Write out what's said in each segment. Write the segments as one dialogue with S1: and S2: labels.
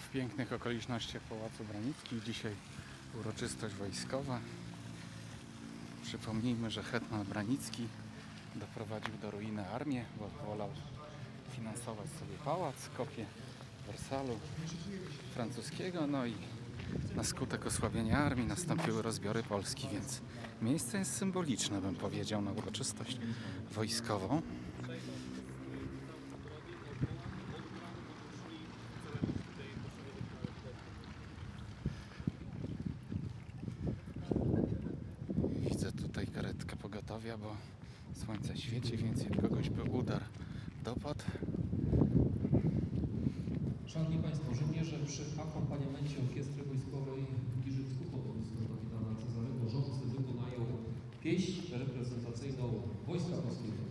S1: W pięknych okolicznościach Pałacu Branickich dzisiaj uroczystość wojskowa. Przypomnijmy, że hetman Branicki doprowadził do ruiny armię, bo wolał finansować sobie pałac, kopię Wersalu francuskiego, no i na skutek osłabienia armii nastąpiły rozbiory Polski, więc miejsce jest symboliczne, bym powiedział, na uroczystość wojskową. Pogotowia, bo słońce świeci, więc kogoś by udar dopadł,
S2: Szanowni Państwo, żołnierze przy akompaniamencie orkiestry wojskowej w Giżycku pod kapitana Cezarego Rządcy wykonają pieśń reprezentacyjną Wojska Polskiego.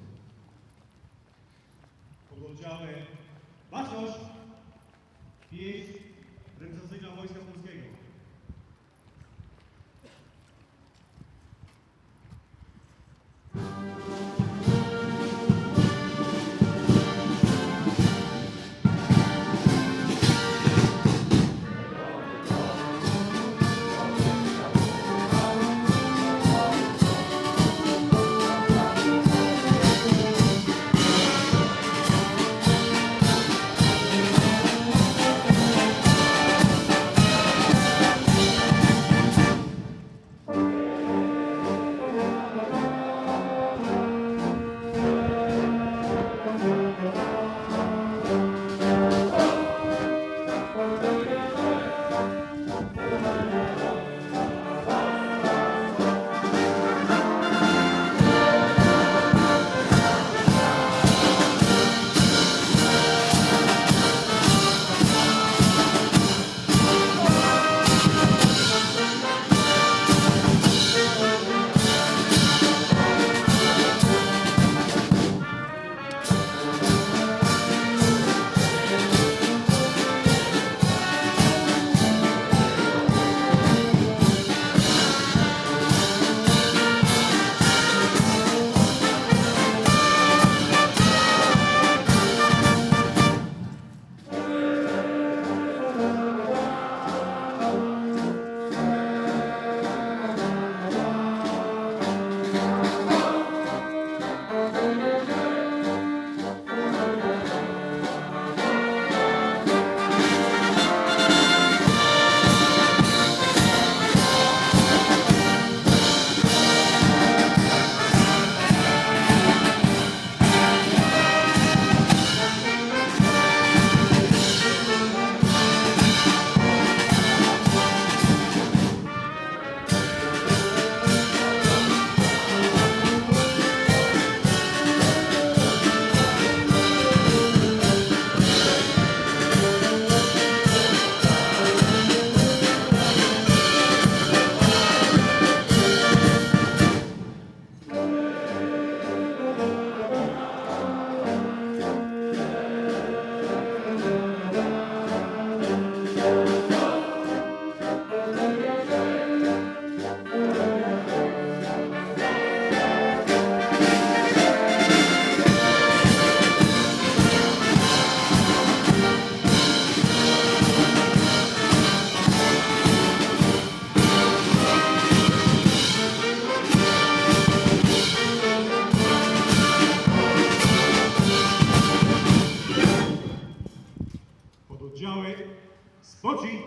S3: Spoci.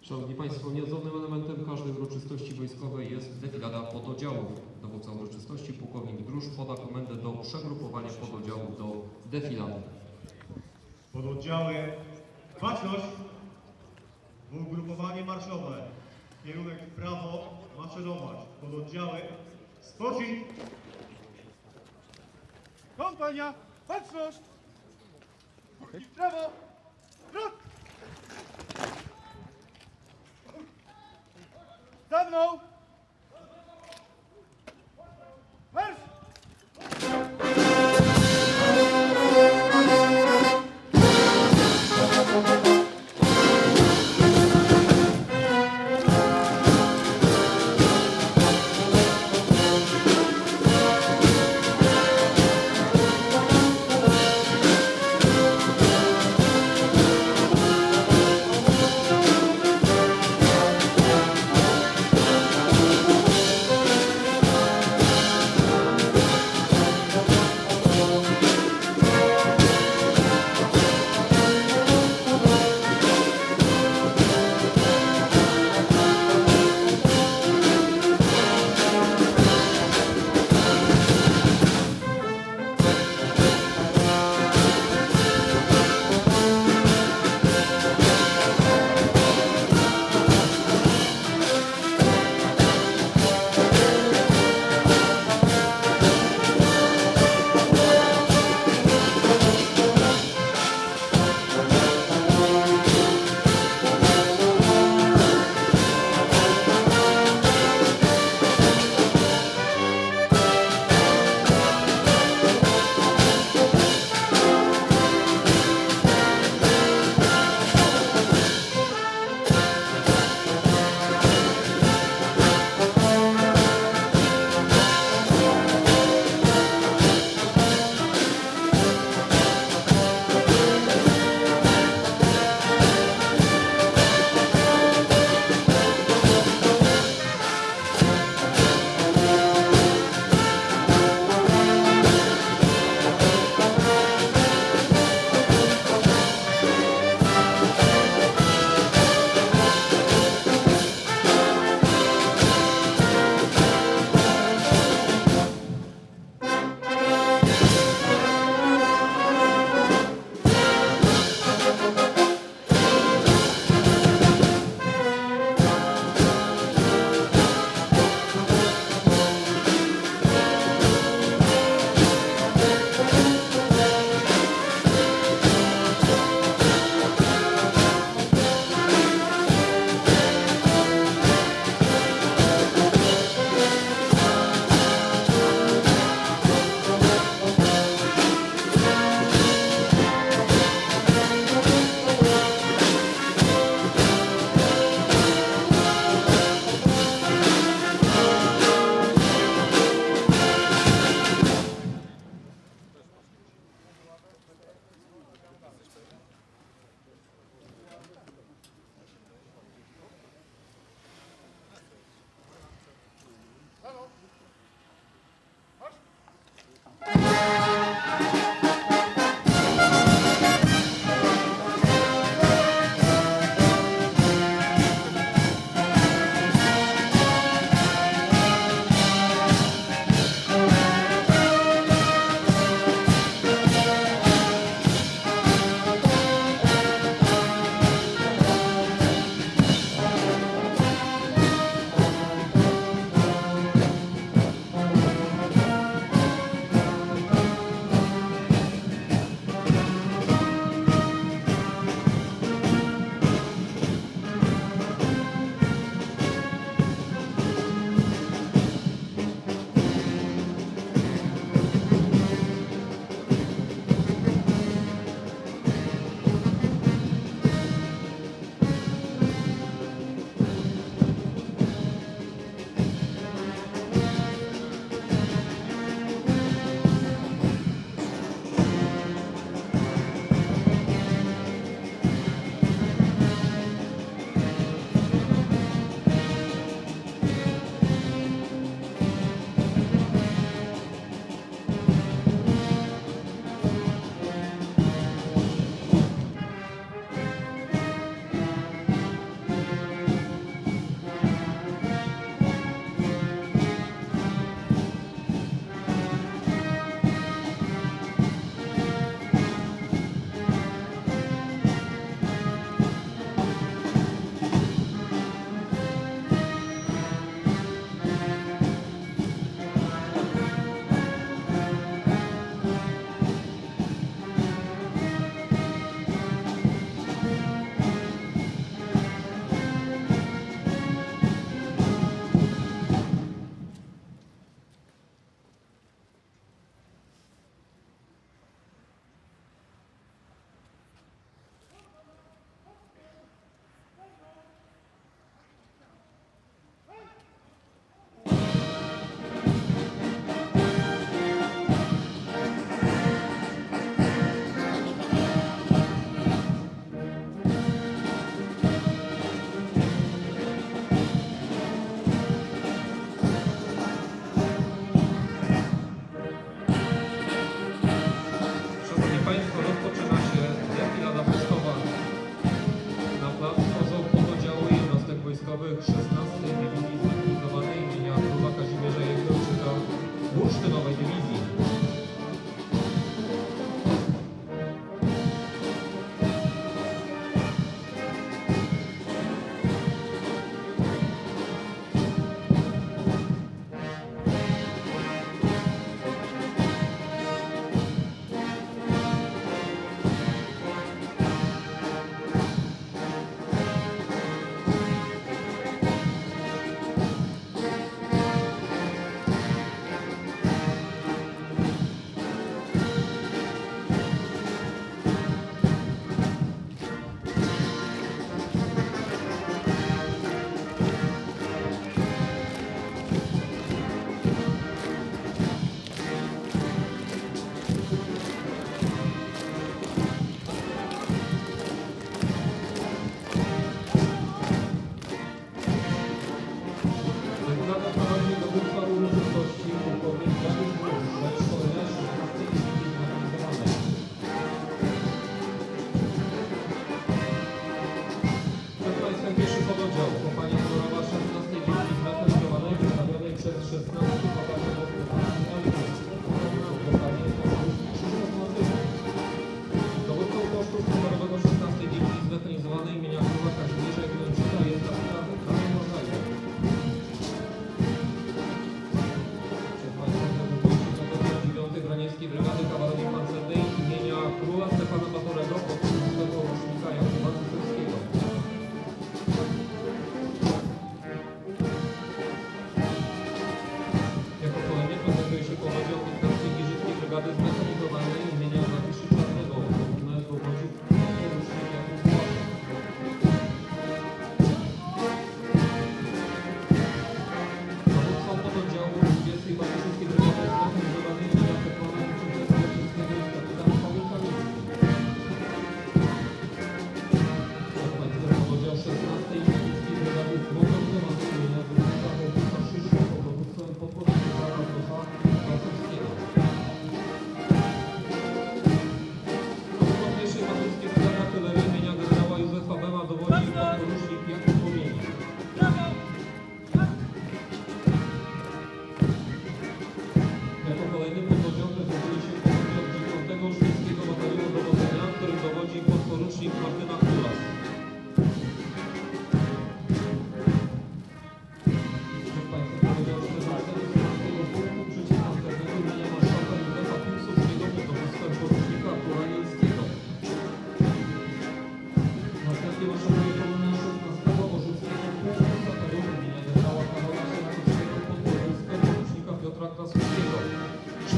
S2: Szanowni Państwo, nieodzownym elementem każdej uroczystości wojskowej jest defilada pododdziałów. Dowódca uroczystości pułkownik Druż poda komendę do przegrupowania pododdziałów do defilady.
S3: Pododdziały Baczność. Ugrupowanie marszowe. Kierunek w prawo maszerować. Pododdziały Spoci. Kompania Baczność. W prawo. Wrót.
S2: Come não.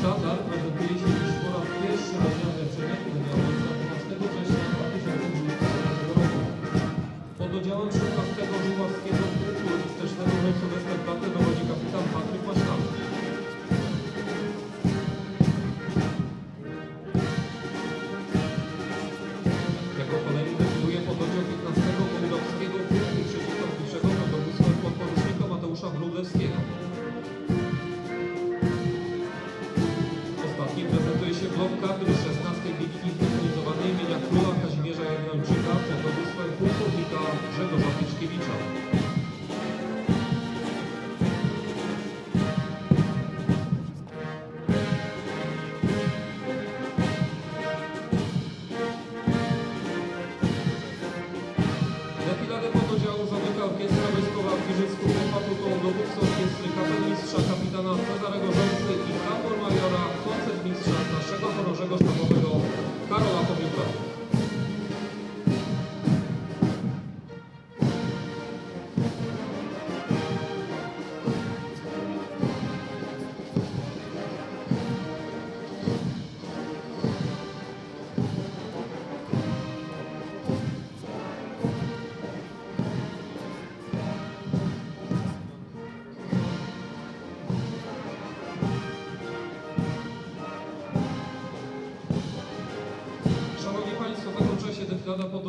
S2: Stop, stop. Vamos cantar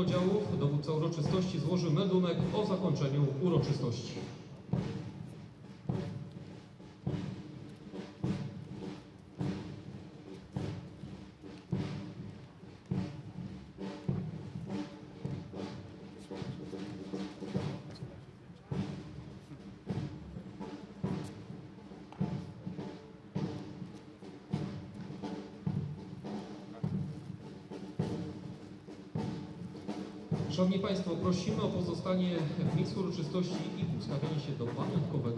S2: pododdziałów. Dowódca uroczystości złoży medunek o zakończeniu uroczystości. Szanowni Państwo, prosimy o pozostanie w miejscu uroczystości i ustawienie się do pamiątkowego